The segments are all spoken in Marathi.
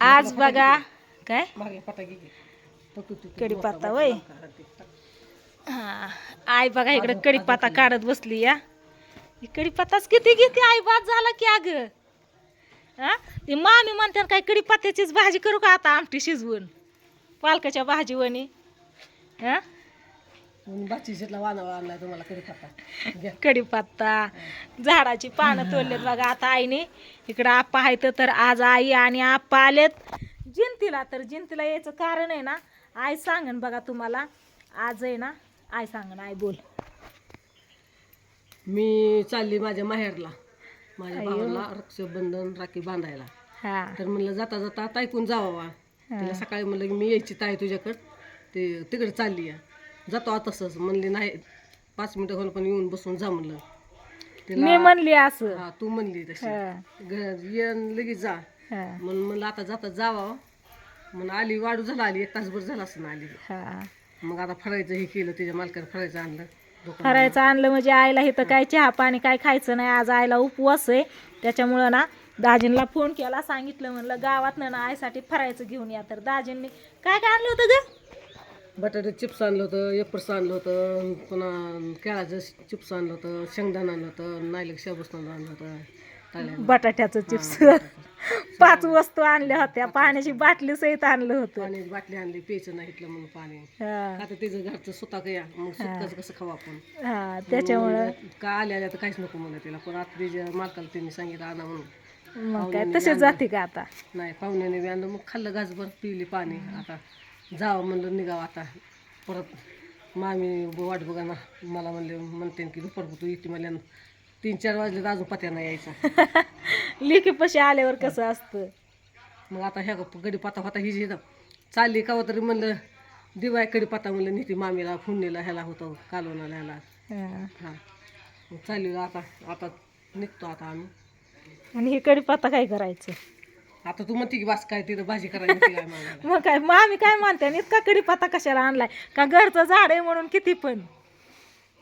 आज बघा. काय? मागे पटाकी घे. तो तू- तू- तू- कढीपत्ता मोठा- वय. हा. आई बघा इकडे कढीपत्ता काढत बसली या. कढीपत्ताच किती घेते आई बाद झाला की अग? हा? ती मामी म्हणतात काय कढीपत्त्याचीच भाजी करू का आता आमटी शिजवून? पालकाच्या भाजीवणी. हा? म्हणून बाची शेतला वानावा आणलाय तुम्हाला कढीपत्ता घ्या. कढीपत्ता झाडाची पानं तोडलेत बघा आता आईने. इकडं आप्पा आहेत तर आज आई आणि आप्पा आलेत. जिंतीला तर जिंतीला यायचं कारण आहे ना. आई सांगन बघा तुम्हाला. आज आहे ना आई सांगन आई बोल. मी चालली माझ्या माहेरला. माझ्या अय्यो. भावाला रक्षाबंधन राखी बांधायला. हा. तर म्हणलं जाता जाता तायकून जावा तिला सकाळी म्हणलं की मी यायची ताई तुझ्याकडं. ते तिकडे चालली या. जातो आता तसंच म्हणली नाही पाच मिनिटं होऊन पण येऊन बसून जा म्हणलं. मी म्हणली असं. हा तू म्हणली तशी. हा, ये आणि लगेच जा. हा, म्हणून म्हणलं आता जाता जावा. म्हणून आली वाढू झाला आली. एक तासभर झाला असं आली. हा. मग आता फरायचं हे केलं त्याच्या मालकाने फरायचं आणलं. दुकानात. फरायचं आणलं म्हणजे आईला इथं काय चहा पाणी काय खायचं नाही. आज आईला उपवास आहे. त्याच्यामुळं ना दाजींना फोन केला सांगितलं म्हणलं गावात ना आईसाठी फरायचं घेऊन या. तर दाजींनी काय काय आणलं होतं ग? बटाटे चिप्स आणलं होतं एपर्स आणलं होतं पुन्हा केळाचं चिप्स आणलं होतं शेंगदाणा आणलं होतं नायलक शाबूस्तान आणलं होतं. बटाट्याचं चिप्स. पाच वस्तू आणल्या होत्या पाण्याची बाटली सहित आणलं होतं. पाण्याची बाटली आणली प्यायचं नाही इथलं म्हणून पाणी. हा, आता त्याचं घरचं स्वतः कया मग स्वतःच कसं खाऊ आपण? हा, त्याच्यामुळं. का आल्या आल्या तर काहीच नको म्हणलं तिला. पण आता तिच्या मालकाला त्यांनी सांगितलं आणा म्हणून. मग काय तसेच जाते का आता? नाही पाहुण्याने बी आणलं मग खाल्लं घासभर पिली पाणी. आता जावं म्हणलं निघावं आता. परत मामी वाट बघा ना. मला म्हणले म्हणते की दुपार तू येते मला तीन चार वाजले तर अजून पत्या नाही यायचा. लिखीपाशी आल्यावर कसं असतं? मग आता ह्या गडी पाता पाता ही जी चालली का तरी म्हणलं दिवाय कडी पाता म्हणलं नेते मामीला फुंडीला ह्याला होतं कालवणाला ह्याला. हा. चालली आता आता निघतो आता आम्ही. आणि हे कडीपत्ता काय करायचं? आता तू म्हणते की बस काय तिथं भाजी करायची काय मग? काय मग आम्ही काय म्हणते आणि इतका कडीपत्ता कशाला आणलाय? का घरचं झाड आहे म्हणून किती पण?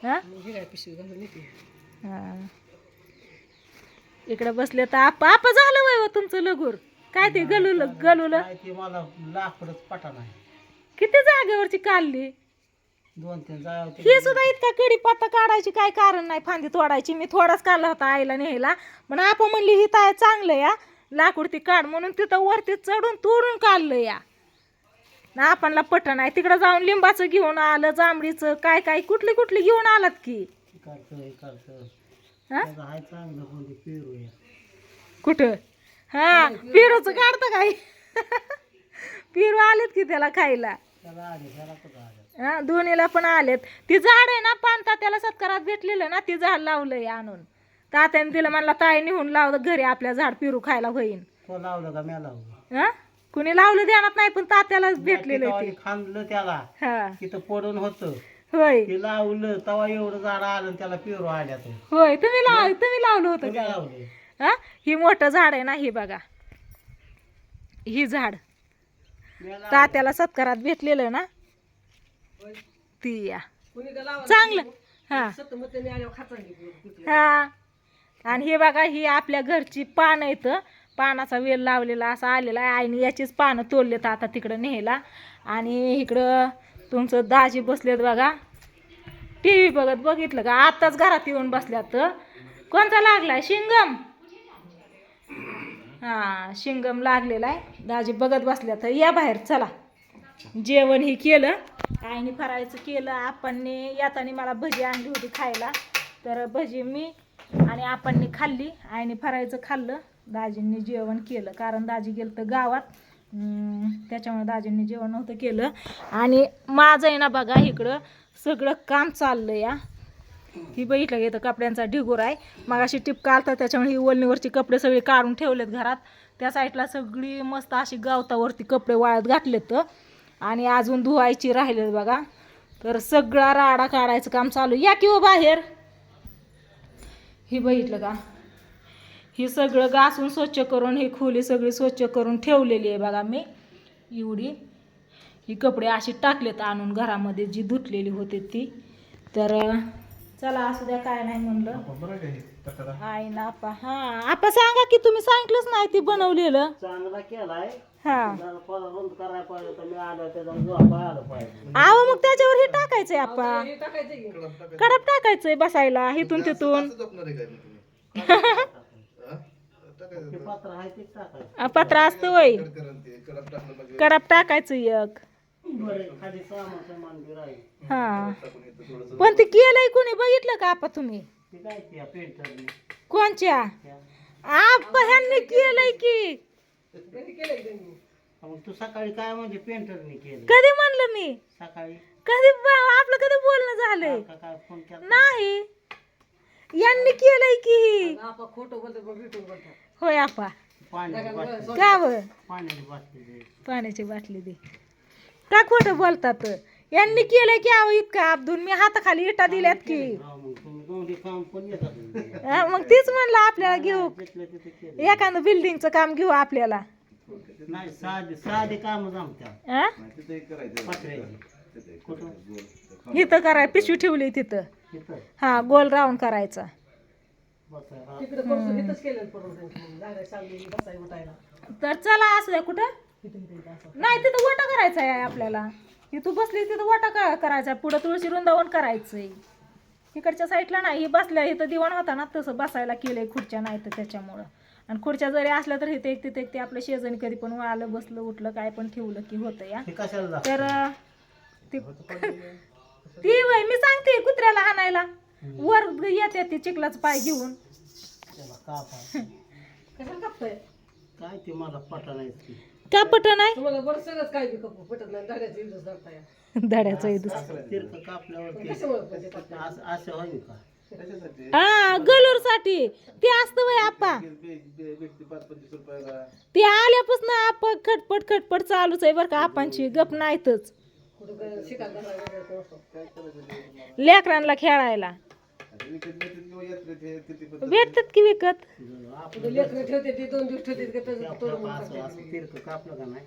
हा? मग हे काय पिशवी घालून येते? हा. इकडे बसले तर आप आप झालं वय हो तुमचं लगूर. काय ते गलुल गलुल? ते मला लाकडच पटा नाही. किती जागेवरची काढली? दोन तीन जाय होते. हे सुद्धा इतका कडीपत्ता काढायची काय कारण नाही? फांदी तोडायची. मी थोडाच काढला होता आईला न्यायला. पण आपण म्हणली ही ताय चांगलं या लाकूड ती काढ म्हणून तिथं वरती चढून तोडून काढलं या. ना आपणला पटन आहे. तिकडं जाऊन लिंबाचं घेऊन आलं जांभळीचं काय काय कुठली कुठली घेऊन आलात की? हे कुठं? हा पिरूचं काढतं काय? पिरू आलेत की त्याला खायला? हा दोन्हीला पण आलेत. ती झाड आहे ना पानता त्याला सत्कारात भेटलेलं ना ती झाड लावलंय आणून. तात्याने दिलं म्हणला ताई निहून लावलं घरी आपल्या झाड पिरू खायला होईन. तो लावलं का मी लावलं? हा? कुणी लावलं ध्यानात नाही पण तात्यालाच भेटलेलं ते. खांदलं त्याला. हा. तिथं पडून होतं. होय. ते लावलं तेव्हा एवढं झाड आलं आणि त्याला पेरू आल्या तो. होय तुम्ही लाव तुम्ही लावलं होतं तुम्ही का? लावले. हा? ही मोठं झाड आहे ना ही बघा. ही झाड. लावलं. तात्याला सत्कारात भेटलेलं ना? ती या. चांगलं. हा. हा. आणि हे बघा ही आपल्या घरची पानं आहेत. पानाचा वेल लावलेला असा आलेला आहे. आईने याचीच पानं तोडलेत आता तिकडं न्यायला. आणि इकडं तुमचं दाजी बसलेत बघा. टी व्ही बघत बघितलं का? आत्ताच घरात येऊन बसल्यात. कोणता लागलाय? शिंगम. हां शिंगम लागलेला आहे. दाजी बघत बसल्यात. या बाहेर चला. जेवण हे केलं. आईने फरायचं केलं. आपणने येताना मला भजी आणली होती खायला. तर भजी मी आणि आपण खाल्ली आईने फरायचं खाल्लं. दाजींनी जेवण केलं. कारण दाजी गेलं तर गावात त्याच्यामुळे दाजींनी जेवण नव्हतं केलं. आणि माझं आहे ना बघा इकडं सगळं काम चाललं या ही बघितलं घेतं कपड्यांचा ढिगोर आहे. मग अशी टिपका आलता त्याच्यामुळे ही वलनीवरची कपडे सगळे काढून ठेवलेत घरात. त्या साईडला सगळी मस्त अशी गावतावरती कपडे वाळत घातलेत. आणि अजून धुवायची राहिलेत बघा. तर सगळा राडा काढायचं काम चालू. या किंवा हो बाहेर? ही बघितलं का ही सगळं घासून स्वच्छ करून ही खोली सगळी स्वच्छ करून ठेवलेली आहे बघा मी. एवढी. ही कपडे अशी टाकलेत आणून घरामध्ये जी धुतलेली होती ती. तर चला असू द्या काय नाही म्हणलं. आई ना आपा. हा आपा सांगा की तुम्ही सांगितलंच नाही ती बनवलेलं. चांगला केलाय. हा. आव मग त्याच्यावर हे टाकायचंय आप्पा हे कडप टाकायचंय बसायला इथून तिथून. ते पात्र आहे ते टाकायचं. आ, पत्रा असतं वय. कडप टाकायचं एक. हा. पण ते केलंय कोणी? बघितलं का आपा तुम्ही? कोणच्या? आपा ह्यांनी केलंय की. मग तू सकाळी काय म्हणजे पेंटरने केलं कधी म्हणलं मी? सकाळी? कधी ब- आपलं कधी बोलणं झालंय? का काय फोन केला नाही. यांनी केलंय की. खोटं बोलतो बोलतो होय आपा. पाण्याची बाटली का व पाण्याची बाटली दे. पाण्याची बाटली दे. का खोटं बोलतात? यांनी केलंय की अहो इतकं अब्दुल मी हाताखाली इटा दिल्यात की. हा, मग तुम्ही दोन्ही काम पण येतात हा, मग तीच म्हणलं आपल्याला घेऊ. घेतलं तिथे केलं एखादं बिल्डिंगचं काम घेऊ आपल्याला. नाही साधे साधे काम जमत्या. हा? पत्र्याची. इथं कराय पिशवी ठेवली तिथं. हा गोल राऊंड करायचा. बसायला तिकडे परत इथंच केलं परत त्यांनी. जागा चांगली बसाय उठायला. तर चला असू द्या कुठं? इथं इथं इथं असं. नाही तिथं वाटा करायचा आहे आपल्याला. इथं बसली तिथं वाटा का- करायचा? पुढं तुळशी वृंदावन करायचंय. इकडच्या साईडला नाही ही बसल्या इथं दिवाण होता ना तसं बसायला केलंय खुर्च्या नाही तर त्याच्यामुळं. आणि खुर्च्या जरी असल्या तर इथे एक तिथे एक ते आपलं शेजारी कधी पण आलं बसलं उठलं काय पण ठेवलं की होतं या. हे? तर अं, ती ती वय मी सांगते कुत्र्याला हाणायला. वर येते ती चिखलाच पाय घेऊन. काय ते मला पटा नाही ते. का पट नाही? तुम्हाला बरं सगळंच काय बी कपू पटत नाही गाड्याचं इंटरेस्ट धरताय धड्याचं कापल्यावर असं होईल का? हा गलूरसाठी ते असतं वय आप्पा ते आल्यापासून आपा खटपट खटपट चालूच आहे बरं का. आपांची गप नाहीतच. लेकरांना खेळायला. भेटतात की विकत? कुठं लेकरं ठेवते ती दोन दिवस ठेवते का त्याचं तोडून असं असं तिरकं कापलं का नाही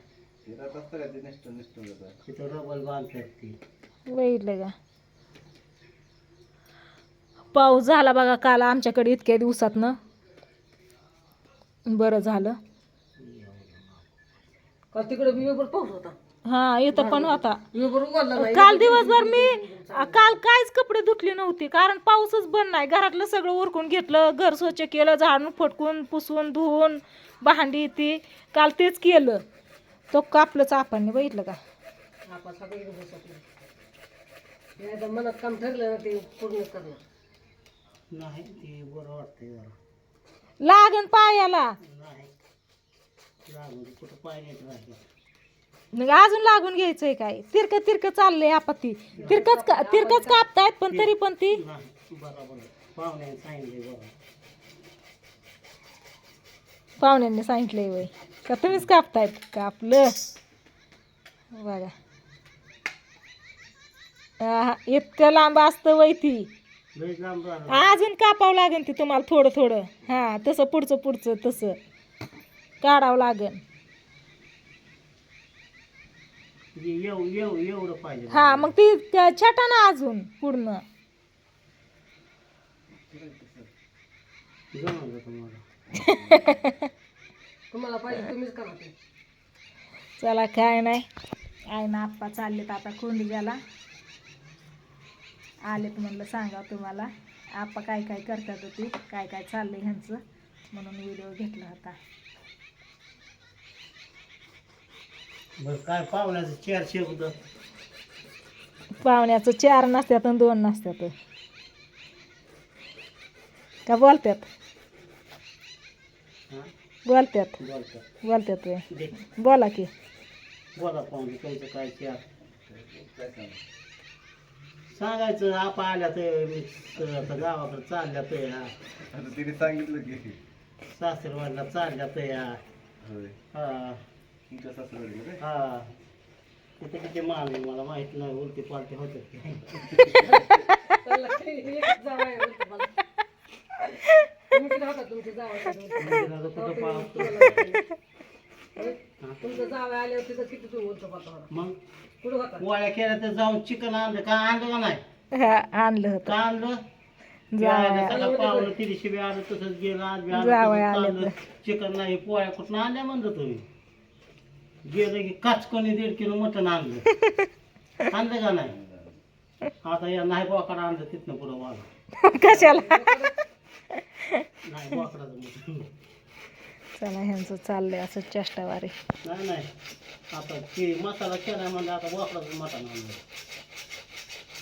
तिथं रबल बांधतात ती बघितलं का पाऊस झाला बघा काल आमच्याकडे इतक्या दिवसातनं बरं झालं. काल तिकडे विवेवर पाऊस होता? हा इथं पण होता. विवेवर उघडला नाही. काल दिवसभर मी काल काहीच कपडे धुतले नव्हते. कारण पाऊसच बंद नाही. घरातलं सगळं उरकून घेतलं घर स्वच्छ केलं झाडून फटकून पुसून धुवून भांडी ती काल तेच केलं. तो कापलं चापांनी बघितलं का? आपण सगळं नाही मनात काम ठरलं ना ते पूर्ण करणार नाही ते बरं वाटतंय जरा. लागन पायाला. नाही लागून कुठं पाण्यात राहील. मग अजून लागून घ्यायचंय काय? तिरक तिरक चाललंय आपत्ती. तिरकच का तिरकच कापतायत पण तरी पण ती नाही बरोबर आहे. पाहुण्याने सांगितले बरं पाहुण्यांनी सांगितलंय वय. का तुम्हीच कापतायत कापलं बघा. आहा, इतकं लांब असतं वय ती. अजून कापावं लागेल ती तुम्हाला थोडं थोडं. हा तसं पुढचं पुढचं तसं. काढावं लागेल. म्हणजे हा मग ती छटा ना अजून पूर्ण. चला काय नाही. आहे ना आप्पा चाललेत आता कोंडीच्याला. आलेत म्हणलं सांगा तुम्हाला. आप्पा काय काय करतात ते? काय काय चाललंय ह्यांचं? म्हणून व्हिडिओ घेतला होता. बरं काय पाहुण्याचं चार शब्द पाहुण्याचं चार नसत्यात आणि दोन नसत्यात. का बोलत्यात? हा? बोलत्यात? बोलतात बोलत्यात व्हय. दे. बोला की. बोला पाहुणे काय चार सांगायचं आप आल्या तर आता गावाकडे चालल्या तर या तिने सांगितलं की. सासरवाडला चालल्या तर या होय. हा. तुमच्या सासरवाडीला काय? हा. तिथे किती मान आहे मला माहीत नाही उलटी पालटी होते. कुठं पाहतो? तुमचं जावं आल्यावर तिथं किती मग? कुठं होता? पोळ्या केल्या तर जाऊन चिकन आणलं. का आणलं का नाही? हा आणलं होतं. का आणलं? जावया सगळं पावलं तिथे शिबे आलं तसंच गेलं आज बी आलं तसंच आले. चिकन नाही पोळ्या कुठं आणल्या म्हणलं तुम्ही? गेलं की काचकोनी दीड किलो मटण आणलं. आणलं का नाही? आता या नाही बोकडा आणलं तिथनं पुढं वाला कशाला? नाही बोकडाचं मटण. चला ह्यांचं चाललंय असं चेष्टावारी. नाही नाही. आता ते मसाला केला म्हणजे आता वापरायचं मटण